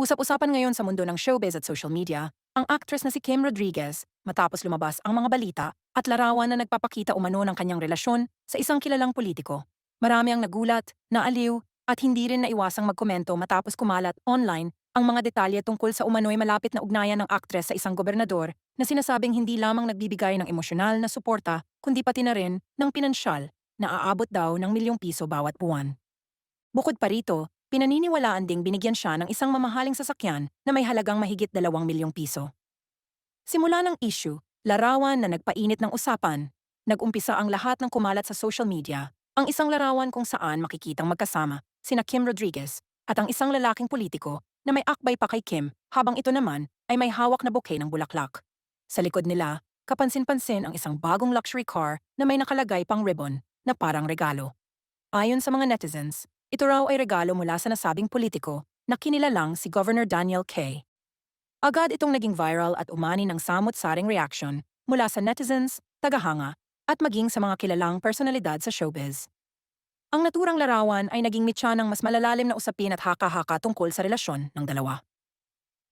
Usap-usapan ngayon sa mundo ng showbiz at social media, ang actress na si Kim Rodriguez matapos lumabas ang mga balita at larawan na nagpapakita umano ng kanyang relasyon sa isang kilalang politiko. Marami ang nagulat, naaliw, at hindi rin naiwasang magkomento matapos kumalat online ang mga detalye tungkol sa umano'y malapit na ugnayan ng aktres sa isang gobernador na sinasabing hindi lamang nagbibigay ng emosyonal na suporta kundi pati na rin ng pinansyal na aabot daw ng milyong piso bawat buwan. Bukod pa rito, pinaniniwalaan ding binigyan siya ng isang mamahaling sasakyan na may halagang mahigit dalawang milyong piso. Simula ng issue, larawan na nagpainit ng usapan, nagumpisa ang lahat ng kumalat sa social media, ang isang larawan kung saan makikitang magkasama sina Kim Rodriguez at ang isang lalaking politiko na may akbay pa kay Kim habang ito naman ay may hawak na bouquet ng bulaklak. Sa likod nila, kapansin-pansin ang isang bagong luxury car na may nakalagay pang ribbon na parang regalo. Ayon sa mga netizens, ito raw ay regalo mula sa nasabing politiko na kinilalang si Governor Daniel K. Agad itong naging viral at umani ng samot-saring reaction mula sa netizens, tagahanga, at maging sa mga kilalang personalidad sa showbiz. Ang naturang larawan ay naging mitya ng mas malalalim na usapin at haka-haka tungkol sa relasyon ng dalawa.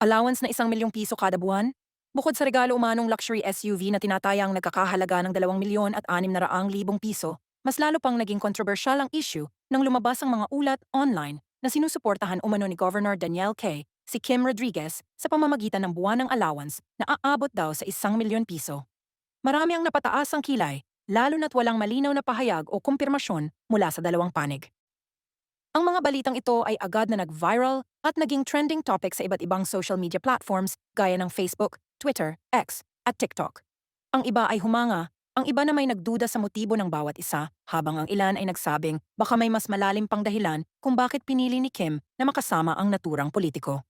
Allowance na isang milyong piso kada buwan? Bukod sa regalo umanong luxury SUV na tinatayang nagkakahalaga ng dalawang milyon at anim na raang libong piso, mas lalo pang naging kontrobersyal ang issue nang lumabas ang mga ulat online na sinusuportahan umano ni Governor Daniel K. si Kim Rodriguez sa pamamagitan ng buwan ng allowance na aabot daw sa isang milyon piso. Marami ang napataas ang kilay lalo na't walang malinaw na pahayag o kumpirmasyon mula sa dalawang panig. Ang mga balitang ito ay agad na nag-viral at naging trending topic sa iba't ibang social media platforms gaya ng Facebook, Twitter, X, at TikTok. Ang iba ay humanga, ang iba na may nagduda sa motibo ng bawat isa, habang ang ilan ay nagsabing baka may mas malalim pang dahilan kung bakit pinili ni Kim na makasama ang naturang politiko.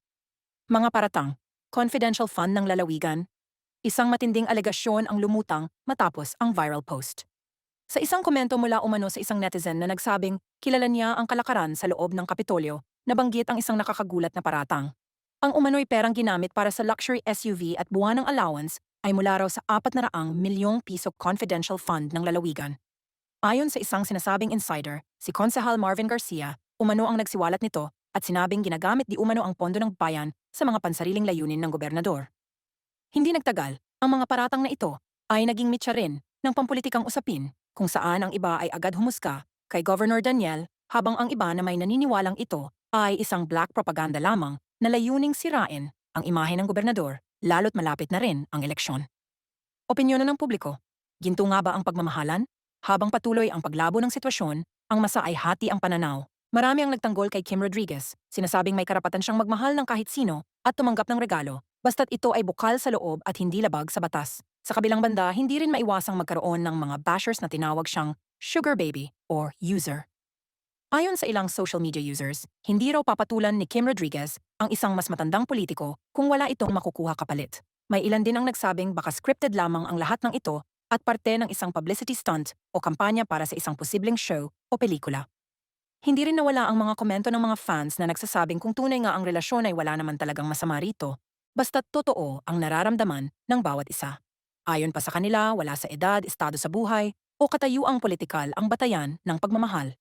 Mga paratang, confidential fund ng lalawigan, Isang matinding alegasyon ang lumutang matapos ang viral post. Sa isang komento mula umano sa isang netizen na nagsabing kilala niya ang kalakaran sa loob ng Kapitolyo, nabanggit ang isang nakakagulat na paratang. Ang umano'y perang ginamit para sa luxury SUV at buwan ng allowance ay mula raw sa 400 milyong piso confidential fund ng lalawigan. Ayon sa isang sinasabing insider, si Konsehal Marvin Garcia, umano ang nagsiwalat nito at sinabing ginagamit di umano ang pondo ng bayan sa mga pansariling layunin ng gobernador. Hindi nagtagal, ang mga paratang na ito ay naging mitya rin ng pampulitikang usapin kung saan ang iba ay agad humuska kay Governor Daniel habang ang iba na may naniniwalang ito ay isang black propaganda lamang na layuning sirain ang imahe ng gobernador lalo't malapit na rin ang eleksyon. Opinyonan ng publiko, ginto nga ba ang pagmamahalan? Habang patuloy ang paglabo ng sitwasyon, ang masa ay hati ang pananaw. Marami ang nagtanggol kay Kim Rodriguez, sinasabing may karapatan siyang magmahal ng kahit sino at tumanggap ng regalo basta't ito ay bukal sa loob at hindi labag sa batas. Sa kabilang banda, hindi rin maiwasang magkaroon ng mga bashers na tinawag siyang sugar baby or user. Ayon sa ilang social media users, hindi raw papatulan ni Kim Rodriguez ang isang mas matandang politiko kung wala itong makukuha kapalit. May ilan din ang nagsabing baka scripted lamang ang lahat ng ito at parte ng isang publicity stunt o kampanya para sa isang posibleng show o pelikula. Hindi rin nawala ang mga komento ng mga fans na nagsasabing kung tunay nga ang relasyon ay wala naman talagang masama rito basta't totoo ang nararamdaman ng bawat isa. Ayon pa sa kanila, wala sa edad, estado sa buhay, o katayuang politikal ang batayan ng pagmamahal.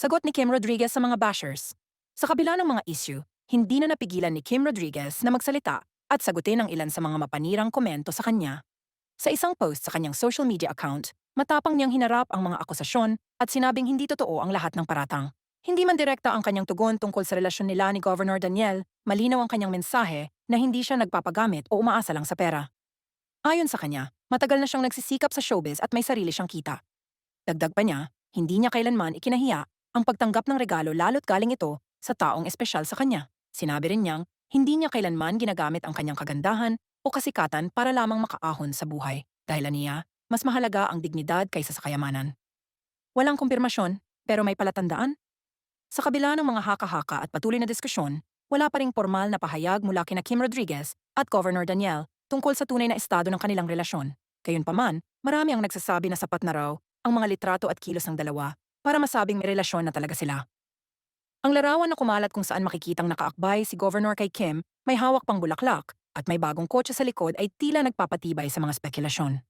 Sagot ni Kim Rodriguez sa mga bashers. Sa kabila ng mga issue, hindi na napigilan ni Kim Rodriguez na magsalita at sagutin ang ilan sa mga mapanirang komento sa kanya. Sa isang post sa kanyang social media account, matapang niyang hinarap ang mga akusasyon at sinabing hindi totoo ang lahat ng paratang. Hindi man direkta ang kanyang tugon tungkol sa relasyon nila ni Governor Daniel, malinaw ang kanyang mensahe na hindi siya nagpapagamit o umaasa lang sa pera. Ayon sa kanya, matagal na siyang nagsisikap sa showbiz at may sarili siyang kita. Dagdag pa niya, hindi niya kailanman ikinahiya ang pagtanggap ng regalo lalo't galing ito sa taong espesyal sa kanya. Sinabi rin niyang hindi niya kailanman ginagamit ang kanyang kagandahan o kasikatan para lamang makaahon sa buhay. Dahil niya, mas mahalaga ang dignidad kaysa sa kayamanan. Walang kumpirmasyon, pero may palatandaan sa kabila ng mga haka-haka at patuloy na diskusyon, wala pa ring formal na pahayag mula kina Kim Rodriguez at Governor Daniel tungkol sa tunay na estado ng kanilang relasyon. Gayunpaman, marami ang nagsasabi na sapat na raw ang mga litrato at kilos ng dalawa para masabing may relasyon na talaga sila. Ang larawan na kumalat kung saan makikitang nakaakbay si Governor kay Kim may hawak pang bulaklak at may bagong kotse sa likod ay tila nagpapatibay sa mga spekulasyon.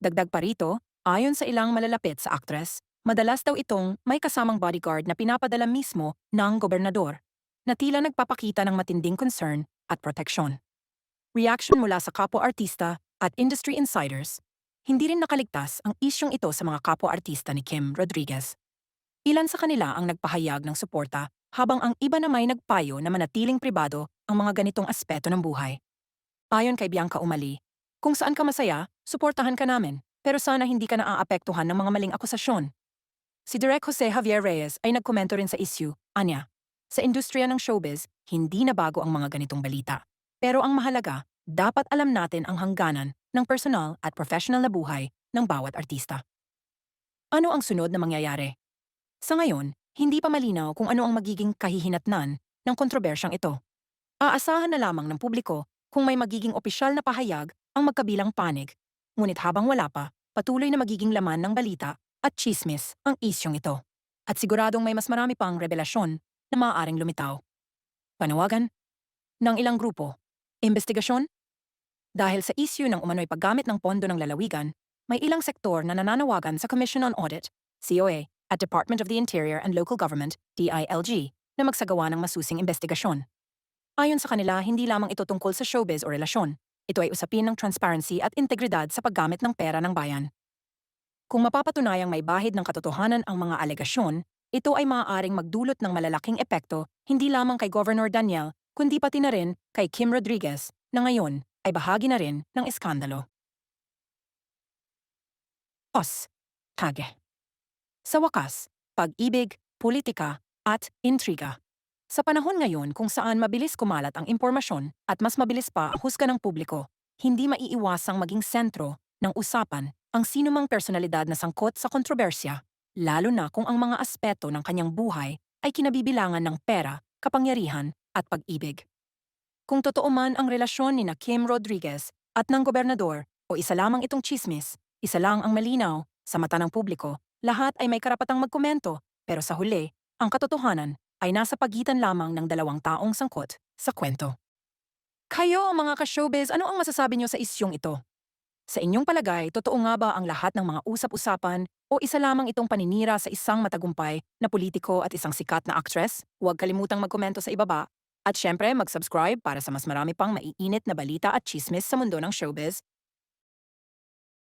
Dagdag pa rito, ayon sa ilang malalapit sa actress, Madalas daw itong may kasamang bodyguard na pinapadala mismo ng gobernador. na tila nagpapakita ng matinding concern at proteksyon. Reaction mula sa kapwa-artista at industry insiders, hindi rin nakaligtas ang isyong ito sa mga kapwa-artista ni Kim Rodriguez. Ilan sa kanila ang nagpahayag ng suporta habang ang iba na may nagpayo na manatiling pribado ang mga ganitong aspeto ng buhay. Ayon kay Bianca Umali, kung saan ka masaya, suportahan ka namin, pero sana hindi ka naaapektuhan ng mga maling akusasyon. Si Direk Jose Javier Reyes ay nagkomento rin sa issue, anya, sa industriya ng showbiz, hindi na bago ang mga ganitong balita. Pero ang mahalaga, dapat alam natin ang hangganan ng personal at professional na buhay ng bawat artista. Ano ang sunod na mangyayari? Sa ngayon, hindi pa malinaw kung ano ang magiging kahihinatnan ng kontrobersyang ito. Aasahan na lamang ng publiko kung may magiging opisyal na pahayag ang magkabilang panig. Ngunit habang wala pa, patuloy na magiging laman ng balita at chismis ang isyong ito. At siguradong may mas marami pang revelasyon na maaaring lumitaw. Panawagan ng ilang grupo. Investigasyon? Dahil sa issue ng umano'y paggamit ng pondo ng lalawigan, may ilang sektor na nananawagan sa Commission on Audit, COA, at Department of the Interior and Local Government, DILG, na magsagawa ng masusing investigasyon. Ayon sa kanila, hindi lamang ito tungkol sa showbiz o relasyon. Ito ay usapin ng transparency at integridad sa paggamit ng pera ng bayan. Kung mapapatunayang may bahid ng katotohanan ang mga alegasyon, ito ay maaaring magdulot ng malalaking epekto hindi lamang kay Governor Daniel, kundi pati na rin kay Kim Rodriguez, na ngayon ay bahagi na rin ng eskandalo. Os. Tage. Sa wakas, pag-ibig, politika, at intriga. Sa panahon ngayon kung saan mabilis kumalat ang impormasyon at mas mabilis pa husga ng publiko, hindi maiiwasang maging sentro ng usapan ang sinumang personalidad na sangkot sa kontrobersya, lalo na kung ang mga aspeto ng kanyang buhay ay kinabibilangan ng pera, kapangyarihan at pag-ibig. Kung totoo man ang relasyon ni na Kim Rodriguez at ng gobernador o isa lamang itong chismis, isa lang ang malinaw sa mata ng publiko, lahat ay may karapatang magkomento pero sa huli, ang katotohanan ay nasa pagitan lamang ng dalawang taong sangkot sa kwento. Kayo, mga ka-showbiz, ano ang masasabi niyo sa isyong ito? Sa inyong palagay, totoo nga ba ang lahat ng mga usap-usapan o isa lamang itong paninira sa isang matagumpay na politiko at isang sikat na actress? Huwag kalimutang magkomento sa ibaba. At syempre, mag-subscribe para sa mas marami pang maiinit na balita at chismis sa mundo ng showbiz.